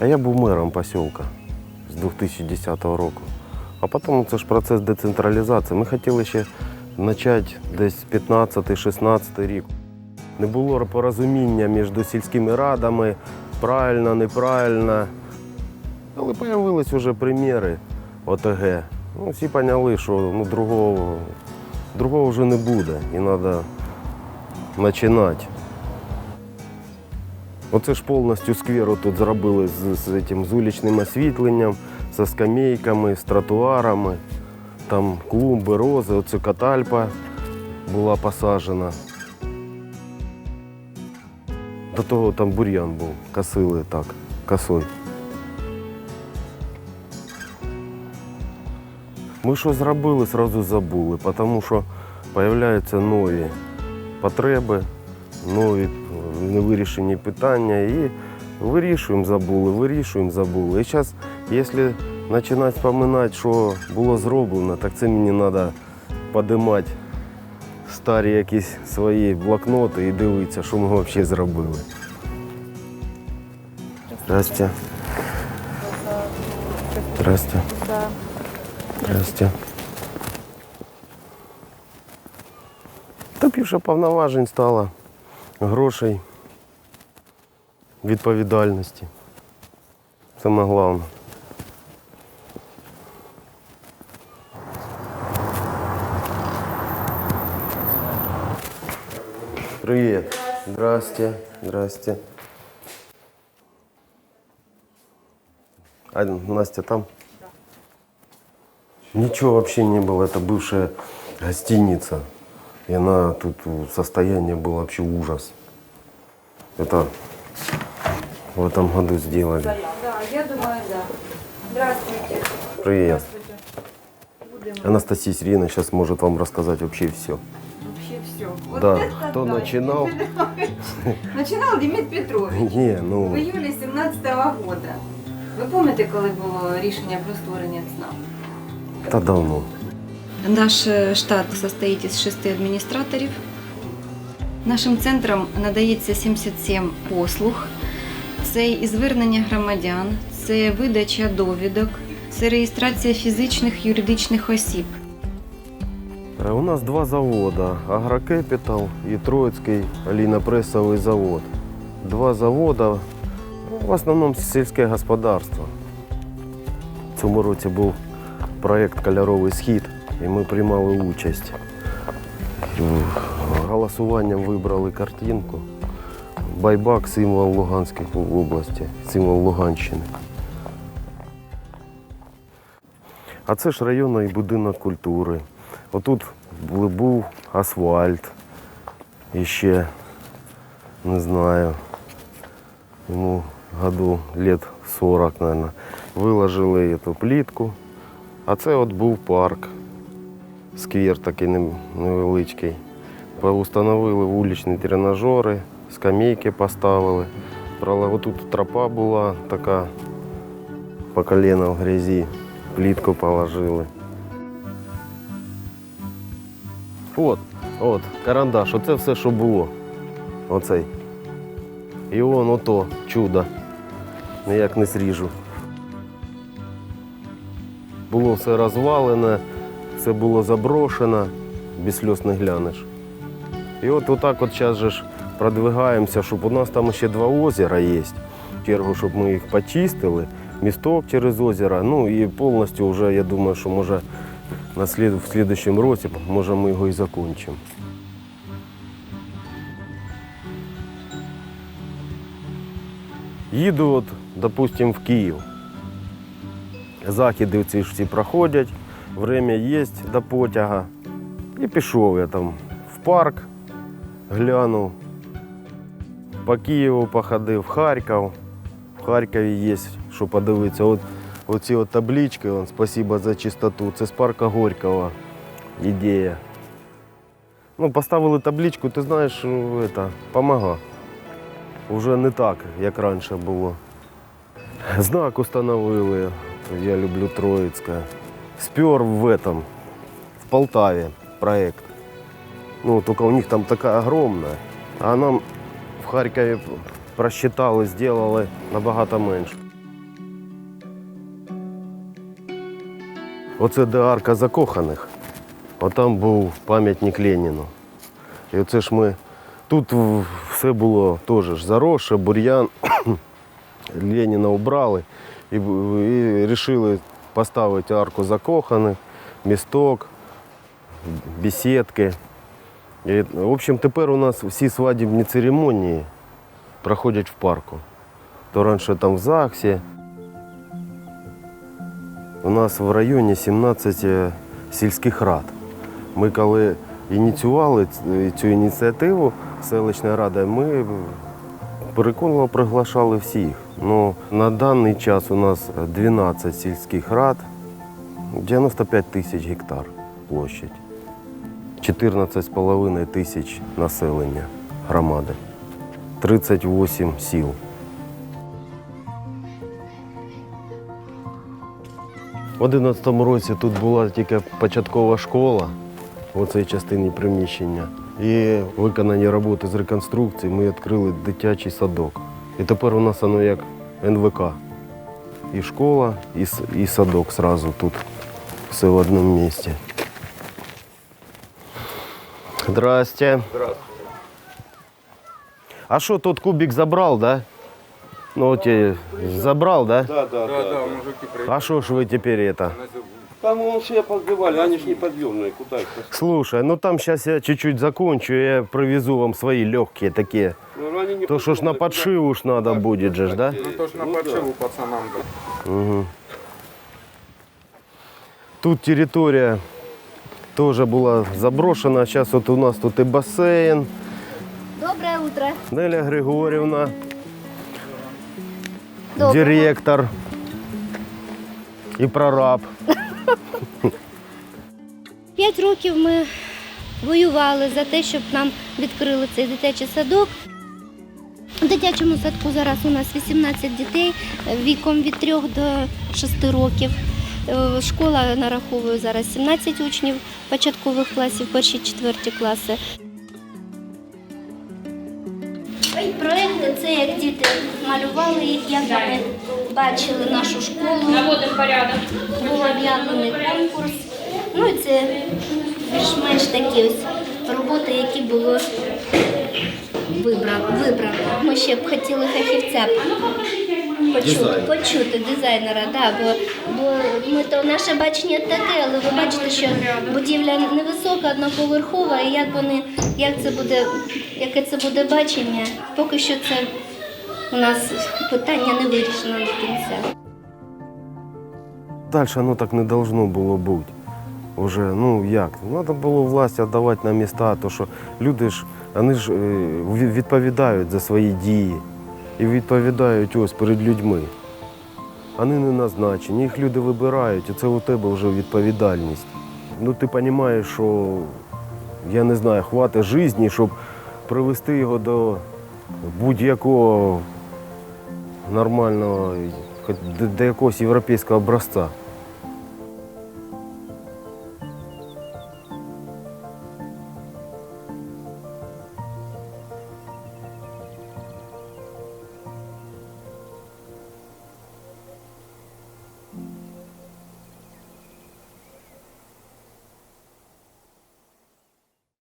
А я був мером посілка з 2010 року. А потім це ж процес децентралізації. Ми хотіли ще почати десь 15-16 рік. Не було порозуміння між сільськими радами, правильно, неправильно. Але з'явились вже приміри ОТГ. Ну, всі поняли, що ну, другого, другого вже не буде і треба починати. Оце ж повністю сквер тут зробили з, з, цим, з вуличним освітленням, зі скамейками, з тротуарами. Там клумби, рози, оце катальпа була посаджена. До того там бур'ян був, косили так, косой. Ми що зробили, одразу забули, тому що з'являються нові потреби, нові е, невирішені питання і вирішуємо, забули, вирішуємо, забули. І зараз, якщо починати споминати, що було зроблено, так це мені треба подимати старі якісь свої блокноти і дивитися, що ми взагалі зробили. Здрасте. Здрасте. Здрасте. Та більше повноважень стало, грошей, відповідальності. Саме головне. Привет. Здрасте. Здрасте. А Настя там? Ничего вообще не было. Это бывшая гостиница. И она тут э, состояние было вообще ужас. Это в этом году сделали. Да, я думаю, да. Здравствуйте. Привет. Здравствуйте. Будем Анастасия Сирена сейчас может вам рассказать вообще все. вообще все. Вот Да, это кто да. начинал? Начинал Демид Петрович Не, в ну, июлі 17-го года. Ви пам'ятаєте, коли було рішення про створення ЦНАП? это давно. Наш е, штат состоїть із шести адміністраторів. Нашим центром надається 77 послуг. Це і звернення громадян, це видача довідок, це реєстрація фізичних юридичних осіб. Э, У нас два завода. Агрокепітал і Троїцький олійно-пресовий завод. Два завода, ну, в основному сільське господарство. В цьому році був проєкт Кольоровий схід, і ми приймали участь. Голосуванням вибрали картинку. Байбак символ Луганської області, символ Луганщини. А це ж районний будинок культури. Отут був асфальт. І ще, не знаю, йому году лет 40, мабуть. Виложили цю плітку. А це от був парк. Сквер такий невеличкий. Установили вуличні тренажери, скамейки поставили. Проле- Отут тропа була така по колено в грязі. Плітку положили. От, от, карандаш, оце все, що було. Оцей. І он ото чудо. Ніяк не зріжу. Було все розвалене, все було заброшено, без сльоз не глянеш. І от отак от зараз же ж продвигаємося, щоб у нас там ще два озера є. В щоб ми їх почистили, місток через озеро. Ну і повністю вже, я думаю, що може на слід, в слідчому році, може ми його і закінчимо. Їду, от, допустим, в Київ. Західи ці всі проходять, время є до потяга. І пішов я там в парк, глянув, по Києву походив, в Харків. В Харкові є, що подивитися. От, оці от таблички, вон, спасибо за чистоту, це з парка Горького ідея. Ну, поставили табличку, ти знаєш, ну, это, помога. Уже не так, як раніше було. Знак установили. Я люблю Троїцьке спер в этом, в Полтаве проект. Ну, только у них там такая огромная. А нам в Харькове просчитали, сделали набагато менше. Оце де арка закоханих. Отам був пам'ятник Леніну. І оце ж ми тут все було теж зароше, бур'ян. Леніна обрали і і поставити арку закоханих, місток, бесідки. І, в общем, тепер у нас всі свадібні церемонії проходять в парку. То раніше там в ЗАГСі. У нас в районі 17 е, сільських рад. Ми коли ініціювали цю ініціативу селищна рада, ми переконливо приглашали всіх. Ну, на даний час у нас 12 сільських рад, 95 тисяч гектар площадь, 14,5 тисяч населення громади, 38 сіл. У 2011 році тут була тільки початкова школа у цій частині приміщення. І виконані роботи з реконструкції ми відкрили дитячий садок. І тепер у нас воно як НВК. І школа, і, с- і садок сразу тут. Все в одному місці. Здрасте. А що, тот кубик забрал, да? Ну, от я забрал, да? Да, да, Да, да. да, мужики приехали. А что ж вы теперь это? Там он все подбивали, они ж неподъемные, куда их? Слушай, ну там сейчас я чуть-чуть закончу, я привезу вам свои легкие такие. Ну, они не То что ж на подъемные, подшив уж надо Так, будет же, ж, да? Ну то ж на Ну, да. подшиву пацанам. да. Угу. Тут территория тоже была заброшена. Сейчас вот у нас тут и бассейн. Доброе утро. Неля Григорьевна, Доброго. директор и прораб. П'ять років ми воювали за те, щоб нам відкрили цей дитячий садок. У дитячому садку зараз у нас 18 дітей е, віком від 3 до 6 років. Е, Школа нараховує зараз 17 учнів початкових класів, перші четверті класи. Проекти це як діти малювали їх, як вони бачили нашу школу. Наводимо порядок. був об'явлений конкурс. Ну і це більш-менш такі ось роботи, які було вибрано. вибрано. Ми ще б хотіли фахівця почути, почути дизайнера, да, бо, бо ми то наше бачення таке, але ви бачите, що будівля невисока, одноповерхова, і як вони, як це буде, яке це буде бачення, поки що це у нас питання не вирішено до кінця. Дальше оно так не должно було бути. Уже, ну як? Треба було власть віддавати на міста, то що люди ж, вони ж е, відповідають за свої дії і відповідають ось перед людьми. Вони не назначені, їх люди вибирають, і це у тебе вже відповідальність. Ну ти розумієш, що я не знаю, хватить житті, щоб привести його до будь-якого нормального, до, до якогось європейського образця.